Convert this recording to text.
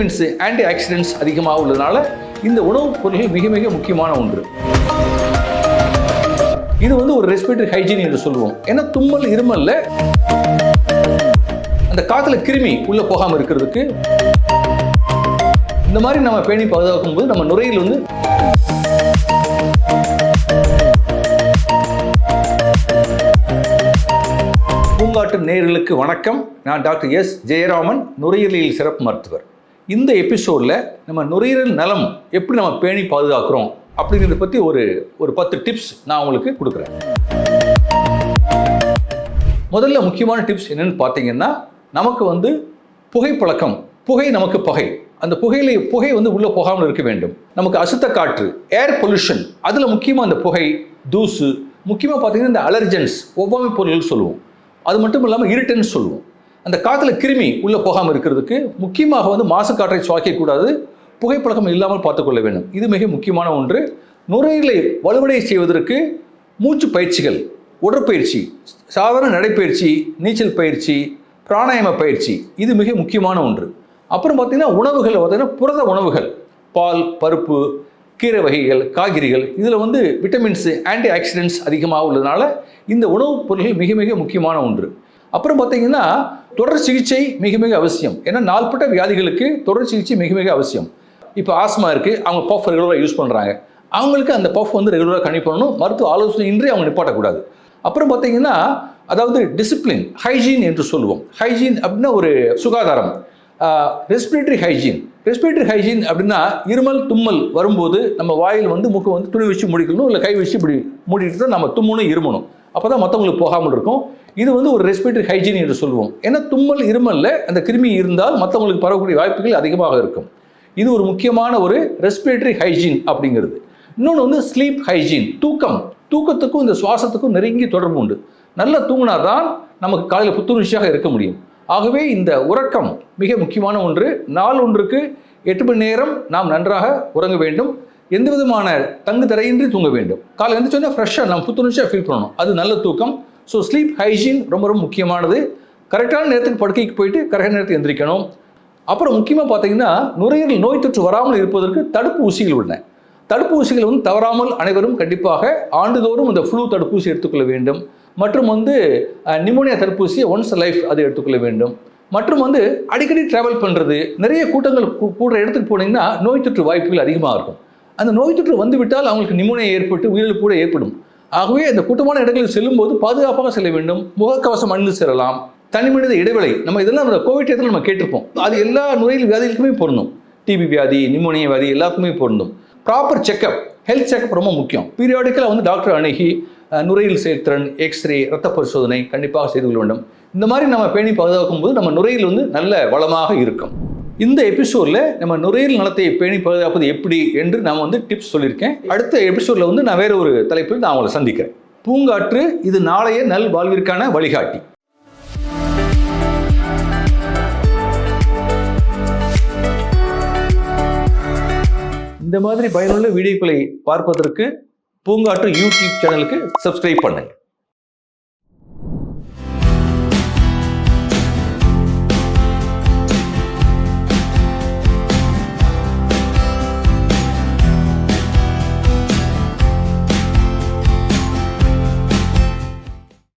Vitamins anti oxidants அதிகமாக உள்ளதுனால இந்த உணவுப் பொருள்கள் மிக மிக முக்கியமான ஒன்று. இது வந்து ஒரு ரெஸ்பிரேட்டரி ஹைஜீன் என்று சொல்லுவோம். ஏன்னா தும்மல் இருமல்ல அந்த காத்துல கிருமி உள்ள போகாமல் இருக்கிறதுக்கு இந்த மாதிரி நம்ம பேணி பாதுகாக்கும் போது நம்ம நுரையில் வந்து பூங்காட்டு நேர்களுக்கு வணக்கம். நான் டாக்டர் எஸ். ஜெயராமன் நுரையீரலில் சிறப்பு மருத்துவர். இந்த எபிசோடில் நம்ம நுரையீரல் நலம் எப்படி நம்ம பேணி பாதுகாக்கிறோம் அப்படிங்கிறத பற்றி ஒரு ஒரு பத்து டிப்ஸ் நான் உங்களுக்கு கொடுக்குறேன். முதல்ல முக்கியமான டிப்ஸ் என்னென்னு பார்த்தீங்கன்னா நமக்கு வந்து புகைப்பழக்கம் புகை நமக்கு பகை. அந்த புகையில புகை வந்து உள்ளே போகாமல் இருக்க வேண்டும். நமக்கு அசுத்த காற்று ஏர் பொல்யூஷன் அதில் முக்கியமாக அந்த புகை தூசு முக்கியமாக பார்த்தீங்கன்னா இந்த அலர்ஜென்ஸ் ஒவ்வாமை பொருள்கள் சொல்லுவோம். அது மட்டும் இல்லாமல் இருட்டன்ஸ் சொல்லுவோம். அந்த காற்றுல கிருமி உள்ளே போகாமல் இருக்கிறதுக்கு முக்கியமாக வந்து மாசு காற்றை சுவாக்கக்கூடாது புகைப்பழக்கம் இல்லாமல் பார்த்துக்கொள்ள வேண்டும். இது மிக முக்கியமான ஒன்று. நுரையீரலை வலுவடைய செய்வதற்கு மூச்சு பயிற்சிகள் உடற்பயிற்சி சாதாரண நடைப்பயிற்சி நீச்சல் பயிற்சி பிராணாயாம பயிற்சி இது மிக முக்கியமான ஒன்று. அப்புறம் பார்த்திங்கன்னா உணவுகள் பார்த்தீங்கன்னா புரத உணவுகள் பால் பருப்பு கீரை வகைகள் காய்கறிகள் இதில் வந்து விட்டமின்ஸு ஆன்டி ஆக்சிடென்ட்ஸ் அதிகமாக உள்ளதுனால இந்த உணவுப் பொருள்கள் மிக மிக முக்கியமான ஒன்று. அப்புறம் பார்த்தீங்கன்னா தொடர் சிகிச்சை மிக மிக அவசியம். ஏன்னா நாள்பட்ட வியாதிகளுக்கு தொடர் சிகிச்சை மிக மிக அவசியம். இப்போ ஆஸ்மா இருக்குது அவங்க பஃப் ரெகுலராக யூஸ் பண்ணுறாங்க அவங்களுக்கு அந்த பஃப் வந்து ரெகுலராக கனி பண்ணணும். மருத்துவ ஆலோசனை இன்றி அவங்க நிப்பாட்டக்கூடாது. அப்புறம் பார்த்தீங்கன்னா அதாவது டிசிப்ளின் ஹைஜீன் என்று சொல்லுவோம். ஹைஜீன் அப்படின்னா ஒரு சுகாதாரம். ரெஸ்பிரேட்டரி ஹைஜீன் ரெஸ்பிரேட்டரி ஹைஜீன் அப்படின்னா இருமல் தும்மல் வரும்போது நம்ம வாயில் வந்து மூக்கை வந்து துணி வச்சு முடிக்கணும் இல்லை கை வச்சு இப்படி மூடிட்டு தான் நம்ம தும்மணும் இருமணும். அப்போ தான் மற்றவங்களுக்கு போகாமல் இருக்கும். இது வந்து ஒரு ரெஸ்பிரேட்டரி ஹைஜீன் என்று சொல்லுவோம். ஏன்னா தும்மல் இருமல்ல அந்த கிருமி இருந்தால் மற்றவங்களுக்கு பரவக்கூடிய வாய்ப்புகள் அதிகமாக இருக்கும். இது ஒரு முக்கியமான ஒரு ரெஸ்பிரேட்டரி ஹைஜீன் அப்படிங்கிறது. இன்னொன்று வந்து ஸ்லீப் ஹைஜீன் தூக்கம். தூக்கத்துக்கும் இந்த சுவாசத்துக்கும் நெருங்கி தொடர்பு உண்டு. நல்லா தூங்கினா தான் நமக்கு காலையில் புத்துணர்ச்சியாக இருக்க முடியும். ஆகவே இந்த உறக்கம் மிக முக்கியமான ஒன்று. நாள் ஒன்றுக்கு எட்டு மணி நேரம் நாம் நன்றாக உறங்க வேண்டும். எந்த விதமான தங்கு தரையின்றி தூங்க வேண்டும். காலை எழுந்திரிச்சோன்னா ஃப்ரெஷ்ஷாக நம்ம புத்துணர்ச்சியாக ஃபீல் பண்ணணும். அது நல்ல தூக்கம். ஸோ ஸ்லீப் ஹைஜீன் ரொம்ப ரொம்ப முக்கியமானது. கரெக்டான நேரத்துக்கு படுக்கைக்கு போயிட்டு கரெக்டான நேரத்துக்கு எந்திரிக்கணும். அப்புறம் முக்கியமாக பார்த்தீங்கன்னா நுரையீரல் நோய் தொற்று வராமல் இருப்பதற்கு தடுப்பு ஊசிகள் உள்ளன. தடுப்பு ஊசிகள் வந்து தவறாமல் அனைவரும் கண்டிப்பாக ஆண்டுதோறும் இந்த ஃப்ளூ தடுப்பூசி எடுத்துக்கொள்ள வேண்டும். மற்றும் வந்து நிமோனியா தடுப்பூசியை ஒன்ஸ் லைஃப் அதை எடுத்துக்கொள்ள வேண்டும். மற்றும் வந்து அடிக்கடி ட்ராவல் பண்ணுறது நிறைய கூட்டங்கள் கூடுற இடத்துக்கு போனீங்கன்னா நோய் தொற்று வாய்ப்புகள் அதிகமாக இருக்கும். அந்த நோய் தொற்று வந்துவிட்டால் அவங்களுக்கு நிமோனியா ஏற்பட்டு உயிரிழப்பு கூட ஏற்படும். ஆகவே அந்த கூட்டமான இடங்களில் செல்லும்போது பாதுகாப்பாக செல்ல வேண்டும் முகக்கவசம் அணிந்து செல்லலாம் தனிமனித இடைவெளி. நம்ம இதெல்லாம் அந்த கோவிட் இடத்துல நம்ம கேட்டிருப்போம். அது எல்லா நுரையில் வியாதிகளுக்குமே பொருந்தும். டிபி வியாதி நிமோனிய வியாதி எல்லாத்துக்குமே பொருந்தும். ப்ராப்பர் செக்கப் ஹெல்த் செக்கப் ரொம்ப முக்கியம். பீரியாடிக்கலாக வந்து டாக்டர் அணுகி நுரையில் செயல்திறன் எக்ஸ்ரே ரத்த பரிசோதனை கண்டிப்பாக செய்து கொள்ள வேண்டும். இந்த மாதிரி நம்ம பேணி பாதுகாக்கும் போது நம்ம நுரையில் வந்து நல்ல வளமாக இருக்கும். இந்த எபிசோடில் நம்ம நுரையீரல் நலத்தை பேணி பாதுகாப்பது எப்படி என்று நான் வந்து டிப்ஸ் சொல்லியிருக்கேன். அடுத்த எபிசோடில் வந்து நான் வேறு ஒரு தலைப்பில் நான் உங்களை சந்திக்கிறேன். பூங்காற்று இது நாளைய நல் வாழ்விற்கான வழிகாட்டி. இந்த மாதிரி பயனுள்ள வீடியோக்களை பார்ப்பதற்கு பூங்காற்று யூடியூப் சேனலுக்கு சப்ஸ்கிரைப் பண்ணுங்கள்